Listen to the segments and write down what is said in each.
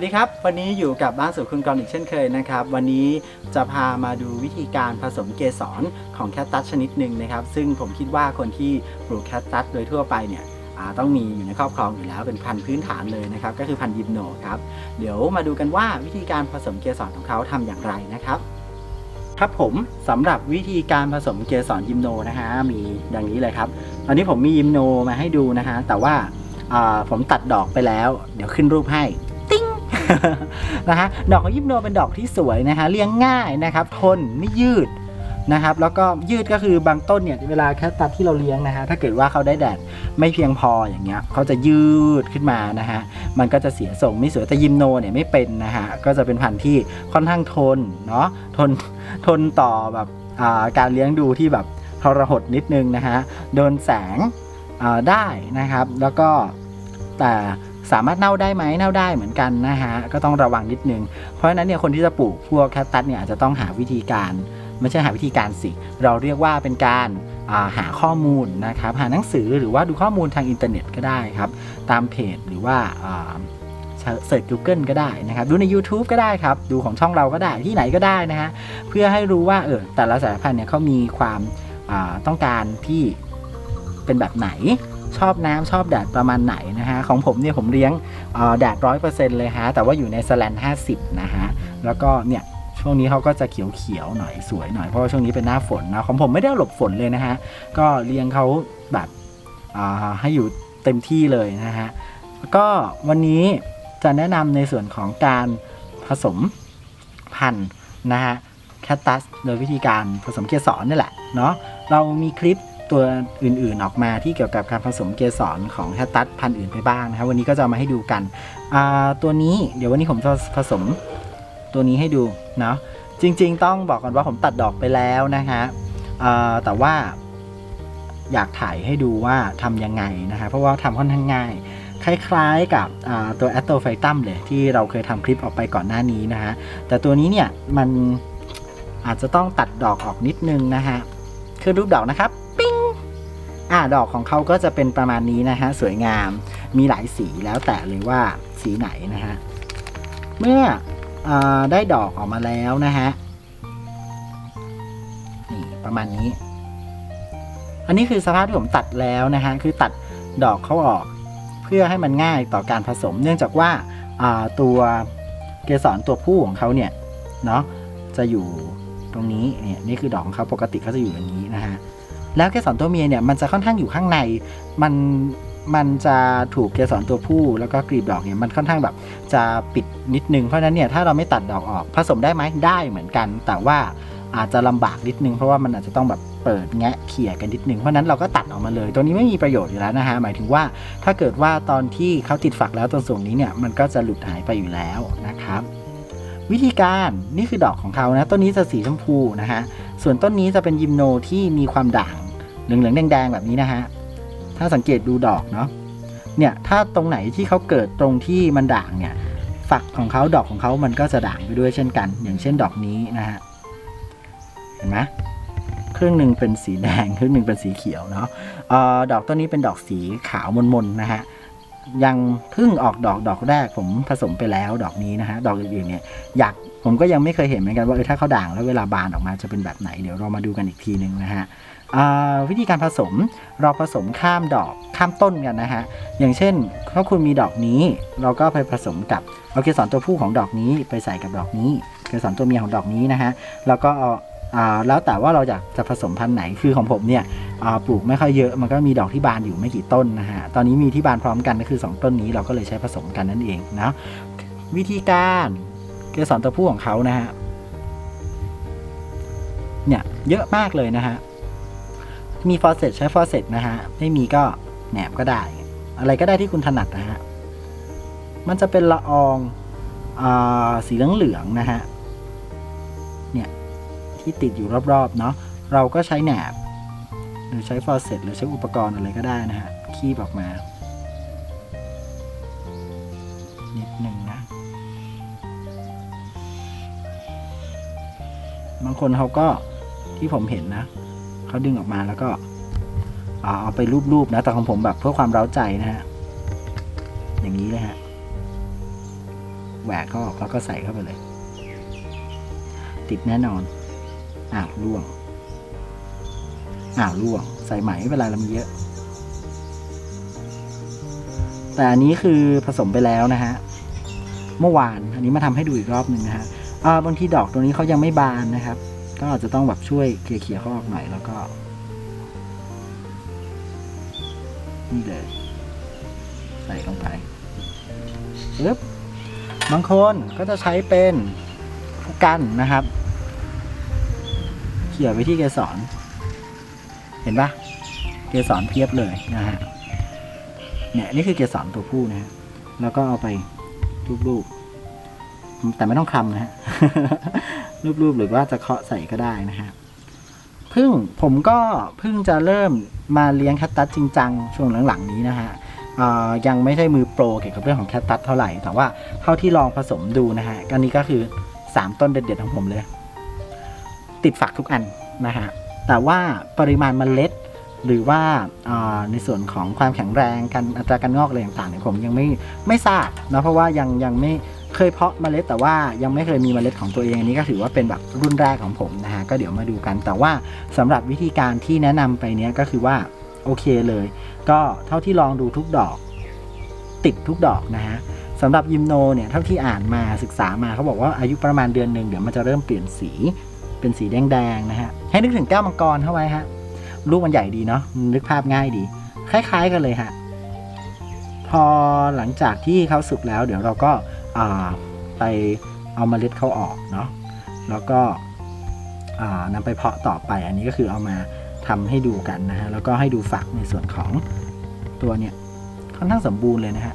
วัสดีครับ วันนี้อยู่กับบ้านสุขคุณกรอีกเช่นเคยนะครับ วันนี้จะพามาดูวิธีการผสมเกสรของแคตตัสชนิดหนึ่งนะครับ ซึ่งผมคิดว่าคนที่ปลูกแคตตัสโดยทั่วไปเนี่ยต้องมีอยู่ในครอบครองอยู่แล้วเป็นพันธุ์พื้นฐานเลยนะครับ ก็คือพันธุ์ยิมโนครับ เดี๋ยวมาดูกันว่าวิธีการผสมเกสรของเขาทำอย่างไรนะครับ ครับผมสำหรับวิธีการผสมเกสรยิมโนนะฮะมีดังนี้เลยครับ ตอนนี้ผมมียิมโนมาให้ดูนะฮะแต่ว่าผมตัดดอกไปแล้ว เดี๋ยวขึ้นรูปให้ นะฮะดอกของยิมโนเป็นดอกที่สวยนะฮะเลี้ยงง่ายนะครับ ทนไม่ยืดนะครับ แล้วก็ยืดก็คือบางต้นเนี่ยเวลาแค่ตัดที่เราเลี้ยงนะฮะถ้าเกิดว่าเขาได้แดดไม่เพียงพออย่างเงี้ยเขาจะยืดขึ้นมานะฮะมันก็จะเสียทรงไม่สวยแต่ยิมโนเนี่ยไม่เป็นนะฮะก็จะเป็นพันธุ์ที่ค่อนข้างทนเนาะทนทนต่อแบบาการเลี้ยงดูที่แบบทรหดนิดนึงนะฮะโดนแสงได้นะครับ แล้วก็แต่ สามารถเน่าได้ไหมเน่าได้เหมือนกันนะฮะก็ต้องระวังนิดนึง เพราะฉะนั้นเนี่ยคนที่จะปลูกพวกแคคตัสเนี่ยอาจจะต้องหาวิธีการไม่ใช่หาวิธีการสิ เราเรียกว่าเป็นการาหาข้อมูลนะครับ หาหนังสือหรือว่าดูข้อมูลทางอินเทอร์เน็ตก็ได้ครับ ตามเพจหรือว่าาเสิร์ช Google ก็ได้นะครับ ดูใน YouTube ก็ได้ครับ ดูของช่องเราก็ได้ที่ไหนก็ได้นะฮะ เพื่อให้รู้ว่าเออแต่ละสายพันธุ์เนี่ยเขามีความาต้องการที่เป็นแบบไหน ชอบน้ำชอบแดดประมาณไหนนะฮะของผมเนี่ยผมเลี้ยงแดดร้อยเปอร์เซ็นต์เลยฮะแต่ว่าอยู่ในสแลนห้าสิบนะฮะแล้วก็เนี่ยช่วงนี้เขาก็จะเขียวๆหน่อยสวยหน่อยเพราะว่าช่วงนี้เป็นหน้าฝนนะของผมไม่ได้หลบฝนเลยนะฮะก็เลี้ยงเขาแบบให้อยู่เต็มที่เลยนะฮะก็วันนี้จะแนะนำในส่วนของการผสมพันธุ์นะฮะแคตตัสโดยวิธีการผสมเกสรนี่แหละเนาะเรามีคลิป ตัวอื่นๆออกมาที่เกี่ยวกับการผสมเกสรของแคตตัสพันธุ์อื่นไปบ้างนะครับ วันนี้ก็จะมาให้ดูกัน ตัวนี้เดี๋ยววันนี้ผมจะผสมตัวนี้ให้ดูเนาะจริง ๆ ต้องบอกก่อนว่าผมตัดดอกไปแล้วนะฮะแต่ว่าอยากถ่ายให้ดูว่าทำยังไงนะฮะเพราะว่าทำค่อนข้างง่าย คล้ายๆกับตัว a t o p h y t u m เลยที่เราเคยทำคลิปออกไปก่อนหน้านี้นะฮะแต่ตัวนี้เนี่ยมันอาจจะต้องตัดดอกออกนิดนึงนะฮะคือรูปดอกนะครับ อ่าดอกของเขาก็จะเป็นประมาณนี้นะฮะสวยงามมีหลายสีแล้วแต่เลยว่าสีไหนนะฮะเมื่ออได้ดอกออกมาแล้วนะฮะนี่ประมาณนี้ อันนี้คือสภาพที่ผมตัดแล้วนะฮะคือตัดดอกเขาออก เพื่อให้มันง่ายต่อการผสม เนื่องจากว่าาตัวเกสรตัวผู้ของเขาเนี่ยเนาะจะอยู่ตรงนี้เนี่ยนี่คือดอกของเขาปกติเขาจะอยู่อย่างนี้นะฮะ แล้วเกสรตัวเมียเนี่ยมันจะค่อนข้างอยู่ข้างใน มันมันจะถูกเกสรตัวผู้แล้วก็กลีบดอกเนี่ยมันค่อนข้างแบบจะปิดนิดนึงเพราะนั้นเนี่ยถ้าเราไม่ตัดดอกออกผสมได้ไหมได้เหมือนกัน แต่ว่าอาจจะลำบากนิดนึงเพราะว่ามันอาจจะต้องแบบเปิดแงะเขี่ยกันนิดนึงเพราะฉะนั้นเราก็ตัดออกมาเลย ตัวนี้ไม่มีประโยชน์อยู่แล้วนะฮะหมายถึงว่าถ้าเกิดว่าตอนที่เขาติดฝักแล้วตรงส่วนนี้เนี่ยมันก็จะหลุดหายไปอยู่แล้วนะครับ วิธีการนี่คือดอกของเขานะ ต้นนี้จะสีชมพูนะฮะ ส่วนต้นนี้จะเป็นยิมโนที่มีความด่างเหลืองๆแดงๆแบบนี้นะฮะ ถ้าสังเกตดูดอกเนาะ เนี่ยถ้าตรงไหนที่เขาเกิดตรงที่มันด่างเนี่ย ฝักของเขาดอกของเขามันก็จะด่างไปด้วยเช่นกัน อย่างเช่นดอกนี้นะฮะ เห็นไหมครึ่งหนึ่งเป็นสีแดงครึ่งหนึ่งเป็นสีเขียวเนาะออดอกต้นนี้เป็นดอกสีขาวมนๆนะฮะ ยังเพิ่งออกดอกดอกแรก ผมผสมไปแล้วดอกนี้นะฮะดอกอื่นๆเนี่ยอยากผมก็ยังไม่เคยเห็นเหมือนกันว่าเออถ้าเขาด่างแล้วเวลาบานออกมาจะเป็นแบบไหนเดี๋ยวเรามาดูกันอีกทีหนึ่งนะฮะวิธีการผสมเราผสมข้ามดอกข้ามต้นกันนะฮะอย่างเช่นถ้าคุณมีดอกนี้ เราก็ไปผสมกับเอาเกสรตัวผู้ของดอกนี้ไปใส่กับดอกนี้เกสรตัวเมียของดอกนี้นะฮะแล้วก็เอา แล้วแต่ว่าเราอยากจะผสมพันธุ์ไหนคือของผมเนี่ยปลูกไม่ค่อยเยอะมันก็มีดอกที่บานอยู่ไม่กี่ต้นนะฮะตอนนี้มีที่บานพร้อมกันก็คือ 2 ต้นนี้เราก็เลยใช้ผสมกันนั่นเองนะวิธีการเกสรตัวผู้ของเขานะฮะเนี่ยเยอะมากเลยนะฮะมีฟอสเซตใช้ฟอสเซตนะฮะไม่มีก็แหนบก็ได้ อะไรก็ได้ที่คุณถนัดนะฮะมันจะเป็นละอองอสีเหลืองๆนะฮะ ที่ติดอยู่รอบๆเนาะเราก็ใช้แหนบ หรือใช้ฟอร์เซตหรือใช้อุปกรณ์อะไรก็ได้นะฮะคีบออกมา นิดหนึ่งนะ บางคนเขาก็ที่ผมเห็นนะ เขาดึงออกมาแล้วก็เอาไปรูปๆนะ แต่ของผมแบบเพื่อความเร้าใจนะฮะ อย่างนี้เลยฮะ แหวกเขาออกแล้วก็ใส่เข้าไปเลย ติดแน่นอน อ้าวล่วง อ้าวล่วง ใส่ใหม่ไม่เป็นไรแล้วมันเยอะ แต่อันนี้คือผสมไปแล้วนะฮะ เมื่อวาน อันนี้มาทำให้ดูอีกรอบหนึ่งนะฮะอ่าบางทีดอกตัวนี้เขายังไม่บานนะครับ ก็อาจจะต้องแบบช่วยเคลียร์ๆเขาออกหน่อยแล้วก็ นี่เลย ใส่ลงไปปึ๊บบางคนก็จะใช้เป็นกันนะครับ ขี่ยไปที่เกสรเห็นปะเกสรเพียบเลยนะฮะเนี่ยนี่คือเกสรตัวผู้นะฮะแล้วก็เอาไปรูปๆแต่ไม่ต้องคลำนะฮะรูปๆหรือว่าจะเคาะใส่ก็ได้นะฮะพิ่งผมก็เพิ่งจะเริ่มมาเลี้ยงแคตตัสจริงจังช่วงหลังๆนี้นะฮะยังไม่ใช่มือโปรเกี่ยวกับเรื่องของแคตตัสเท่าไหร่ แต่ว่าเท่าที่ลองผสมดูนะฮะอันนี้ก็คือ 3 ต้นเด็ดๆของผมเลย ติดฝักทุกอันนะฮะแต่ว่าปริมาณเมล็ด หรือว่าในส่วนของความแข็งแรงการอัตราการงอกอะไรต่างๆเนี่ยผมยังไม่ไม่ทราบนะเพราะว่ายังยังไม่เคยเพาะเมล็ดแต่ว่ายังไม่เคยมีเมล็ดของตัวเองอันนี้ก็ถือว่าเป็นแบบรุ่นแรกของผมนะฮะก็เดี๋ยวมาดูกัน แต่ว่าสำหรับวิธีการที่แนะนำไปเนี้ยก็คือว่าโอเคเลย ก็เท่าที่ลองดูทุกดอก ติดทุกดอกนะฮะสำหรับยิมโนเนี่ยเท่าที่อ่านมาศึกษามาเขาบอกว่าอายุประมาณเดือนหนึ่งเดี๋ยวมันจะเริ่มเปลี่ยนสี เป็นสีแดงๆนะฮะ ให้นึกถึงแก้วมังกรเข้าไว้ฮะ ลูกมันใหญ่ดีเนาะ นึกภาพง่ายดี คล้าย ๆ กันเลยฮะ พอหลังจากที่เขาสุกแล้ว เดี๋ยวเราก็าไปเอาเมล็ดเขาออกเนาะ แล้วก็อ่านำไปเพาะต่อไป อันนี้ก็คือเอามาทำให้ดูกันนะฮะ แล้วก็ให้ดูฝักในส่วนของตัวเนี่ยค่อนข้างสมบูรณ์เลยนะฮะ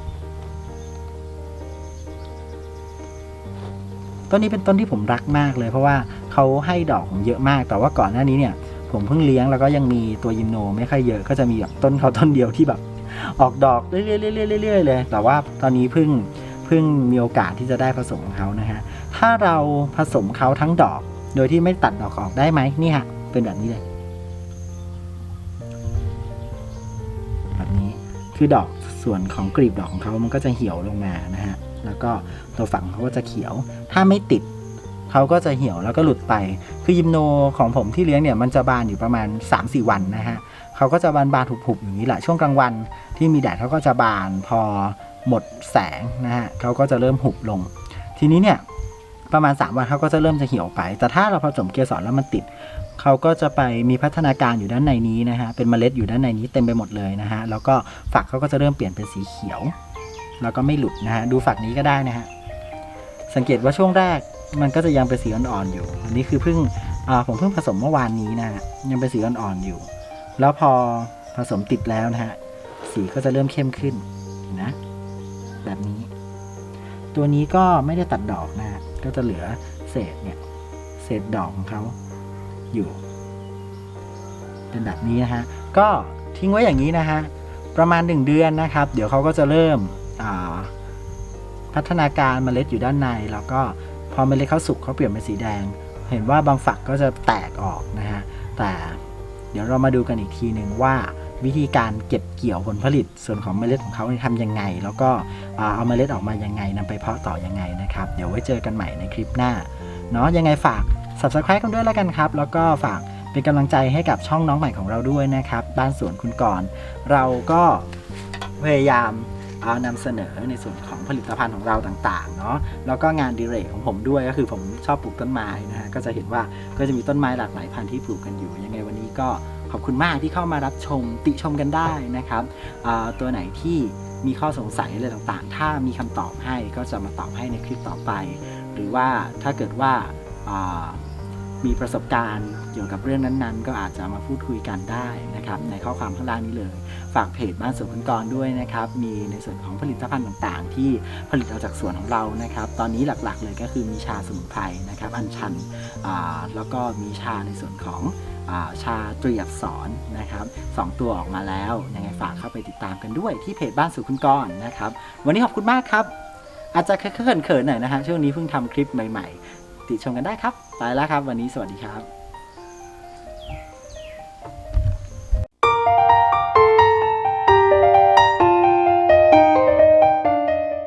ต้นนี้เป็นต้นที่ผมรักมากเลยเพราะว่า เขาให้ดอกผมเยอะมาก แต่ว่าก่อนหน้านี้เนี่ย ผมเพิ่งเลี้ยงแล้วก็ยังมีตัวยิมโนไม่ค่อยเยอะก็จะมีแบบต้นเขาต้นเดียวที่แบบออกดอกเรื่อยๆเรื่อยๆเลย แต่ว่าตอนนี้เพิ่งเพิ่งมีโอกาสที่จะได้ผสมเขานะฮะ ถ้าเราผสมเขาทั้งดอก โดยที่ไม่ตัดดอกออกได้ไหมนี่ฮะ เป็นแบบนี้เลย แบบนี้คือดอกส่วนของกลีบดอกของเขามันก็จะเหี่ยวลงมานะฮะ แล้วก็ตัวฝังเขาก็จะเขียว ถ้าไม่ติด เขาก็จะเหี่ยวแล้วก็หลุดไป คือยิมโนของผมที่เลี้ยงเนี่ยมันจะบานอยู่ประมาณ 3-4 วันนะฮะเขาก็จะบานบานผุบๆอย่างนี้แหละช่วงกลางวันที่มีแดดเขาก็จะบานพอหมดแสงนะฮะเขาก็จะเริ่มหุบลง ทีนี้เนี่ยประมาณ 3 วันเขาก็จะเริ่มจะเหี่ยวไป แต่ถ้าเราผสมเกสรแล้วมันติด เขาก็จะไปมีพัฒนาการอยู่ด้านในนี้นะฮะ เป็นเมล็ดอยู่ด้านในนี้เต็มไปหมดเลยนะฮะ แล้วก็ฝักเขาก็จะเริ่มเปลี่ยนเป็นสีเขียว แล้วก็ไม่หลุดนะฮะ ดูฝักนี้ก็ได้นะฮะ สังเกตว่าช่วงแรก มันก็จะยังเป็นสีอ่อนๆอยู่ อันนี้คือเพิ่งผมเพิ่งผสมเมื่อวานนี้นะฮะยังเป็นสีอ่อนๆอยู่ แล้วพอผสมติดแล้วนะฮะสีก็จะเริ่มเข้มขึ้นนะแบบนี้ ตัวนี้ก็ไม่ได้ตัดดอกนะฮะก็จะเหลือเศษเนี่ยเศษดอกของเขาอยู่เป็นแบบนี้นะฮะก็ทิ้งไว้อย่างนี้นะฮะประมาณ 1 เดือนนะครับ เดี๋ยวเขาก็จะเริ่มพัฒนาการเมล็ดอยู่ด้านในแล้วก็ พอเมล็ดเขาสุกเขาเปลี่ยนเป็นสีแดง เห็นว่าบางฝักก็จะแตกออกนะฮะ แต่เดี๋ยวเรามาดูกันอีกทีหนึ่งว่าวิธีการเก็บเกี่ยวผลผลิตส่วนของเมล็ดของเขาทำยังไง แล้วก็อ่าเอาเมล็ดออกมายังไงนำไปเพาะต่อยังไงนะครับ เดี๋ยวไว้เจอกันใหม่ในคลิปหน้าเนาะยังไงฝาก subscribe กันด้วยแล้วกันครับ แล้วก็ฝากเป็นกำลังใจให้กับช่องน้องใหม่ของเราด้วยนะครับ บ้านสวนคุณกรณ์เราก็พยายามเอานำเสนอในส่วน ผลิตภัณฑ์ของเราต่างๆเนาะแล้วก็งานดิเรกของผมด้วยก็คือผมชอบปลูกต้นไม้นะฮะก็จะเห็นว่าก็จะมีต้นไม้หลากหลายพันธุ์ที่ปลูกกันอยู่ยังไงวันนี้ก็ขอบคุณมากที่เข้ามารับชมติชมกันได้นะครับตัวไหนที่มีข้อสงสัยอะไรต่างๆ ถ้ามีคำตอบให้ก็จะมาตอบให้ในคลิปต่อไป หรือว่าถ้าเกิดว่า มีประสบการณ์เกี่ยวกับเรื่องนั้นๆ ก็อาจจะมาพูดคุยกันได้นะครับในข้อความข้างล่างนี้เลย ฝากเพจบ้านสวนคุณกรด้วยนะครับ มีในส่วนของผลิตภัณฑ์ต่างๆ ที่ผลิตออกจากสวนของเรานะครับ ตอนนี้หลักๆเลยก็คือมีชาสมุนไพรนะครับ อัญชันแล้วก็มีชาในส่วนของาชาเตรียบสอนนะครับสองตัวออกมาแล้วยังไงฝากเข้าไปติดตามกันด้วยที่เพจบ้านสวนคุณกรณ์นะครับ วันนี้ขอบคุณมากครับ อาจจะเขินๆหน่อยนะฮะช่วงนี้เพิ่งทำคลิปใหม่ ๆ ติดชมกันได้ครับ ไปแล้วครับ วันนี้สวัสดีครับ